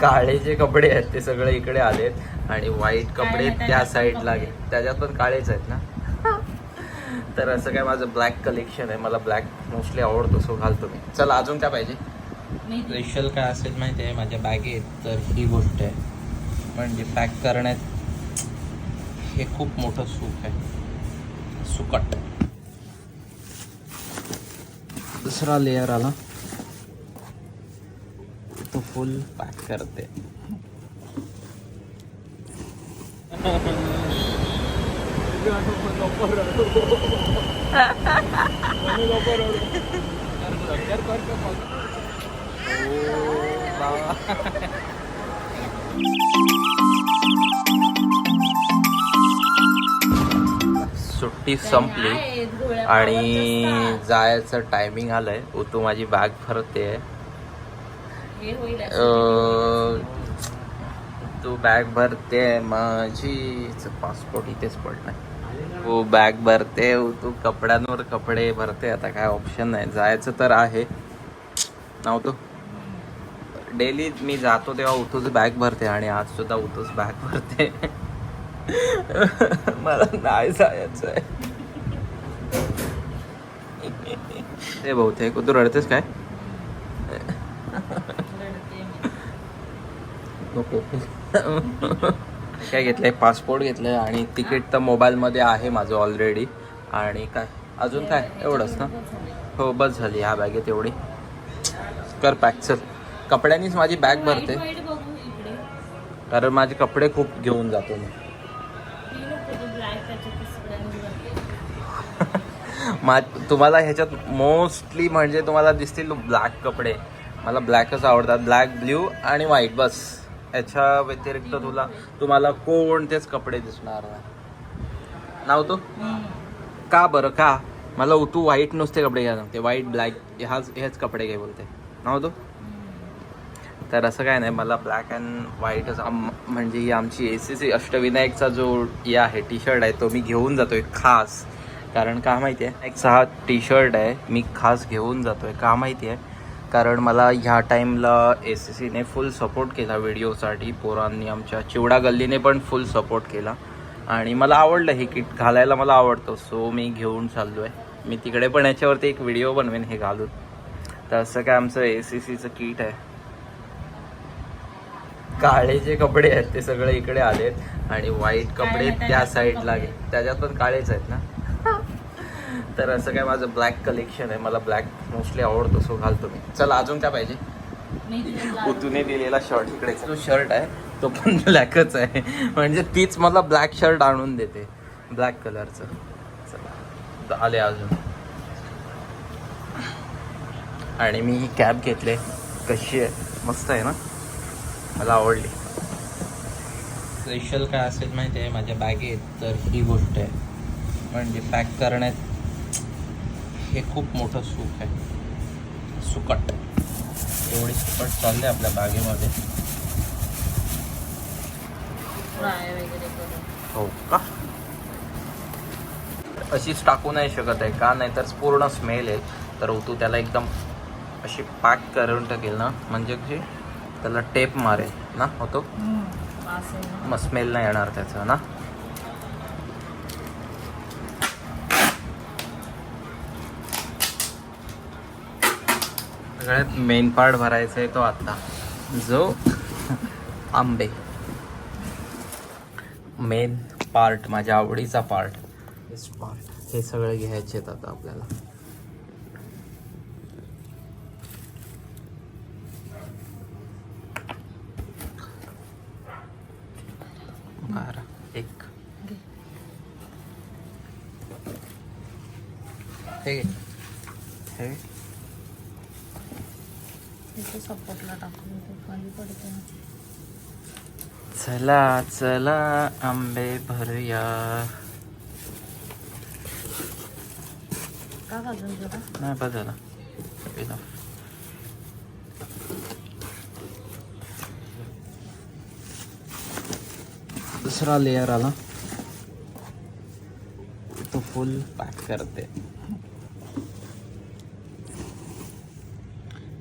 काळे जे कपडे आहेत ते सगळे इकडे आलेत आणि व्हाईट कपडे त्या साईडला त्याच्यात पण काळेच आहेत ना? तर असं काय माझं ब्लॅक कलेक्शन आहे. मला ब्लॅक मोस्टली आवडतो सो घालतो मी. चला अजून काय पाहिजे? स्पेशल काय असेल माहिती आहे? माझ्या बॅगेत तर ही गोष्ट आहे. म्हणजे पॅक करण्यात हे खूप मोठं सुख आहे. सुकट. दुसरा लेअर आला. फुल पॅक करते सुट्टी संपली आणि. जायचं टायमिंग आलंय तू माझी बॅग भरते होईल तू बॅग भरते माझी पासपोर्ट इथेच पडलाय तू बॅग भरते तू कपड्यांवर कपडे भरते आता काय ऑप्शन नाही. जायचं तर आहे. नव्हतं डेली मी जातो तेव्हा उतूच बॅग भरते आणि आज सुद्धा उतूच बॅग भरते. मला नाही जायचं आहे ते बहुतेक तू रडतेस काय रडते मी. नको काय घेतलंय? पासपोर्ट घेतलंय आणि तिकीट तर मोबाईलमध्ये आहे माझं ऑलरेडी आणि काय? अजून काय? एवढंच ना? हो बस झाली ह्या बॅगेत एवढी. कर पॅक चल. कपड्यांनीच माझी बॅग भरते. कारण माझे कपडे खूप घेऊन जातो मी. मा तुम्हाला ह्याच्यात मोस्टली म्हणजे तुम्हाला दिसतील ब्लॅक कपडे. मला ब्लॅकच आवडतात. ब्लॅक ब्ल्यू आणि व्हाईट बस. याच्या व्यतिरिक्त तुला तुम्हाला कोणतेच कपडे दिसणार नाही. नाव तो. का बरं? का? मला तू व्हाईट नुसते कपडे घ्या सांगते. व्हाईट ब्लॅक ह्याच हेच कपडे घे बोलते. नाव तो? तर असं काय नाही मला ब्लॅक अँड व्हाईटच म्हणजे ही आमची ए सी सी अष्टविनायकचा जो हे आहे टी शर्ट आहे तो मी घेऊन जातोय खास. कारण का माहिती आहे एक हा टी शर्ट आहे मी खास घेऊन जातोय. का माहिती आहे कारण मला ह्या टाईमला ए सी सीने फुल सपोर्ट केला व्हिडिओसाठी. पोरांनी आमच्या चिवडा गल्लीने पण फुल सपोर्ट केला. आणि मला आवडलं हे किट घालायला मला आवडतं. सो मी घेऊन चाललो आहे मी तिकडे पण याच्यावरती एक व्हिडिओ बनवेन हे घालून. तर असं काय आमचं ए सी सीचं किट आहे. काळे जे कपडे आहेत ते सगळे इकडे आलेत. आणि व्हाईट कपडे त्या साईडला त्याच्यात पण काळेच आहेत ना? तर असं काय माझं ब्लॅक कलेक्शन आहे. मला ब्लॅक मोस्टली आवडतो सो घालतो मी. चला अजून काय पाहिजे? उतूने दिलेला शर्ट इकडे. जो शर्ट आहे तो पण ब्लॅकच आहे. म्हणजे तीच मला ब्लॅक शर्ट आणून देते. ब्लॅक कलरचं चला आले अजून. आणि मी ही कॅब घेतले. कशी आहे? मस्त आहे ना? मला आवडली. स्पेशल काय असेल माहिती आहे? माझ्या बॅगेत तर ही गोष्ट आहे. म्हणजे पॅक करण्यात हे खूप मोठं सुख आहे. सुकट. एवढी सुकट चालले आपल्या बागेमध्ये. हो का? अशीच टाकू नाही शकत आहे का? नाही तर पूर्ण स्मेल आहे. तर तू त्याला एकदम अशी पॅक करून टाकेल ना? म्हणजे कशी त्याला टेप मारेल ना? होतो. मग स्मेल नाही येणार त्याचा ना? सगळ्यात मेन पार्ट भरायचा आहे तो आता जो आंबे मेन पार्ट माझ्या आवडीचा पार्ट पार्ट हे सगळे घ्यायचे आहेत आता आपल्याला बारा एक. हे. हे. इथे सपोर्टला टाकून ते खाली पडते ना. चला चला आंबे भरूया. का नाही बस झाला. Enough. दुसरा लेअर आला. तो फुल पॅक करते.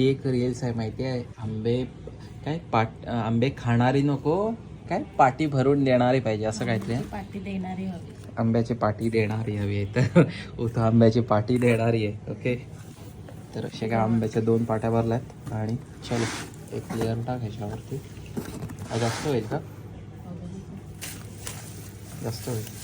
ती एक रील्स आहे माहिती आहे? आंबे काय पाट आंबे खाणारी नको काय पाटी भरून देणारी पाहिजे असं काहीतरी. पाठी देणारी हवी. आंब्याची पाटी देणारी हवी आहे तर. उथं आंब्याची पाटी देणारी आहे ओके? तर असे काय आंब्याच्या दोन पाट्या भरल्यात आणि चलो एक लेअर टाक ह्याच्यावरती. जास्त होईल का? जास्त होईल.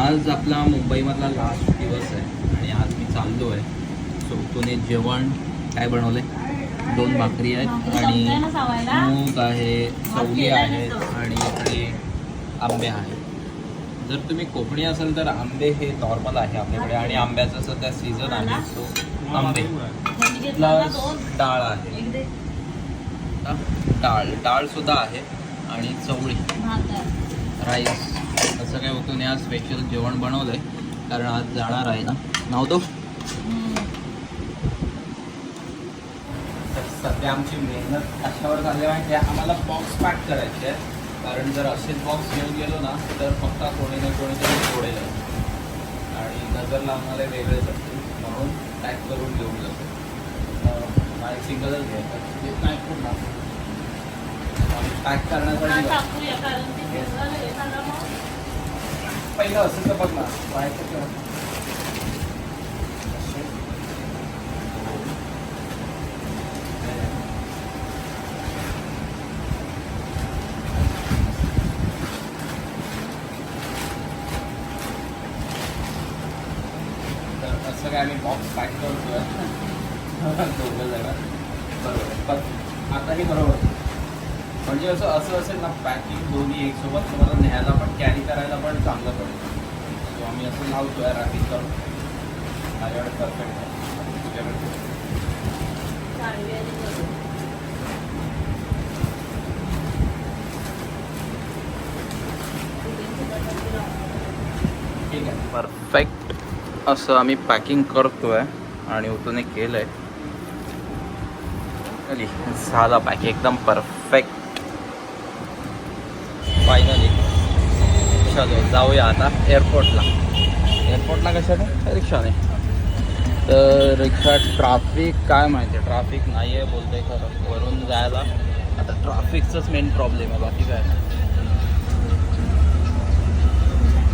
आज आपला मुंबईमधला लास्ट दिवस आहे आणि आज मी चाललो आहे. सो तुने जेवण काय बनवले दोन भाकरी आहेत आणि? मूग आहे चवली आहे आणि इकडे आंबे आहेत. जर तुम्ही कोकणी असाल तर आंबे हे नॉर्मल आहे आपल्याकडे आणि आंब्याचं सध्या सीझन आहे सो आंबे. प्लस दोन डाळ आहे. हा, डाळ. डाळ सुद्धा आहे आणि चवळी. भात आहे. राईस असं काय होतं नाही. आज स्पेशल जेवण बनवलंय. कारण आज जाणार आहे ना. नाव तो? हम्म. तर सध्या आमची मेहनत कशावर झाली माहिती आहे आम्हाला बॉक्स पॅक करायचे आहे कारण जर असेच बॉक्स घेऊन गेलो ना तर फक्त कोणी ना कोणीतरी सोडेल आणि नजर लावणारे वेगळेच असतील. म्हणून पॅक करून घेऊन जातो. मला सिंगलच घ्यायचं. येत नाही ना. पॅक हा, करण्यासाठी टाकूया कारण ते भेसळलं आहे. सांगा मग. पहिलं असं तर बघ ना. व्हायचं किंवा तर असं काय आम्ही बॉक्स पॅक करतोय दोघं जण. बरोबर. पण आताही बरोबर. म्हणजे असं असं असेल ना पॅकिंग दोन्ही एक सोबत तुम्हाला न्यायला पण कॅरी करायला पण चांगलं पडेल. सो आम्ही असं लावतोय रॅपिंग करून माझ्याकडे परफेक्ट आहे. तुझ्याकडे आहे. परफेक्ट असं आम्ही पॅकिंग करतोय आणि उतून केलं आहे झाला पॅक एकदम परफेक्ट फायनली चलो जाऊया आता एअरपोर्टला एअरपोर्टला कशाने? रिक्षाने. तर रिक्षा ट्राफिक काय माहिती आहे ट्राफिक नाही आहे बोलतोय खरं. वरून जायला आता ट्राफिकचाच मेन प्रॉब्लेम आहे बाकी काय नाही.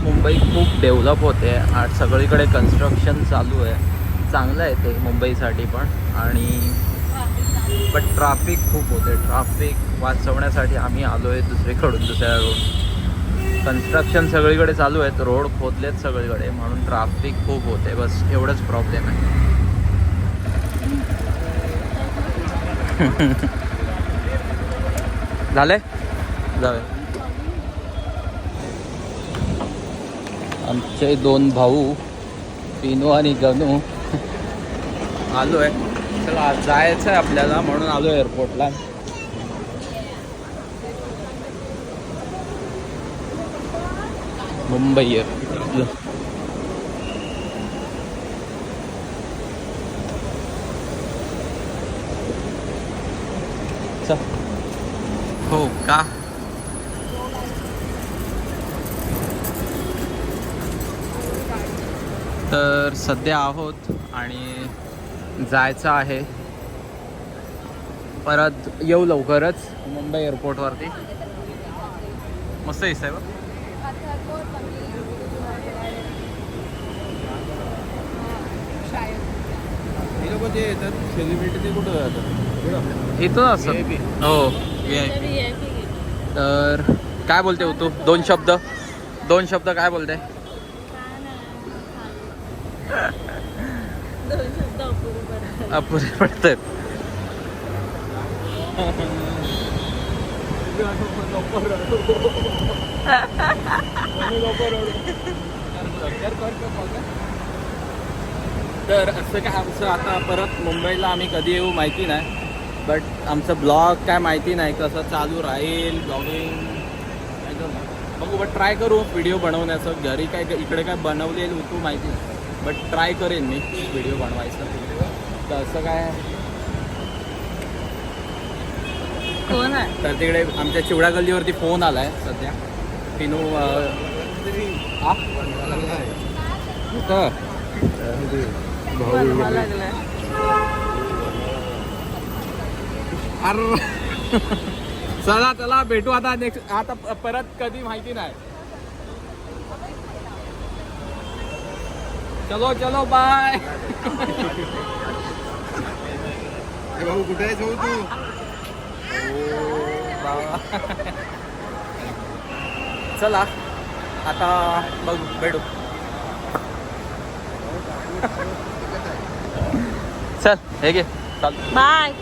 मुंबई खूप डेव्हलप होते आणि सगळीकडे कन्स्ट्रक्शन चालू आहे. चांगलं आहे ते मुंबईसाठी पण. आणि बट ट्राफिक खूप होते. ट्राफिक वाचवण्यासाठी आम्ही आलो आहे दुसरीकडून दुसऱ्या रोड कन्स्ट्रक्शन सगळीकडे चालू आहेत. रोड खोदलेत सगळीकडे. म्हणून ट्राफिक खूप होते. बस एवढंच प्रॉब्लेम आहे. झाले? जाऊया. आमचे दोन भाऊ पिनू आणि गनू आलो आहे चला जायचं आहे आपल्याला म्हणून आलो एअरपोर्टला मुंबई एअरपोर्ट हो का? तर सध्या आहोत आणि जायचं आहे. परत येऊ लवकरच मुंबई एअरपोर्टवरती मस्त दिसतंय बघ. हे लोक जे येतात. सेलिब्रिटी ते कुठं जातात? इथून असत. हो हे. तर काय बोलते हो तू? दोन शब्द. दोन शब्द काय बोलते काय नाही, खाल्लं. दोन शब्द अपुरे पडत आहेत तर असं काय आमचं आता परत मुंबईला आम्ही कधी येऊ माहिती नाही. बट आमचं ब्लॉग काय माहिती नाही कसं चालू राहील ब्लॉगिंग बघू बट ट्राय करू व्हिडिओ बनवण्याचं. घरी काय इकडे काय बनवलेलं होतो माहिती नाही. बट ट्राय करेन मी व्हिडिओ बनवायचं. तर असं काय? कोण आहे? तर तिकडे आमच्या चिवडा गल्लीवरती फोन आलाय सध्या. पिनू अरे. चला चला भेटू आता नेक्स्ट आता परत कधी माहिती नाही. चलो चलो बाय भाऊ कुठे आहेस भाऊ तू? चला आता बघ भेटू. चल हे घे चाल. बाय.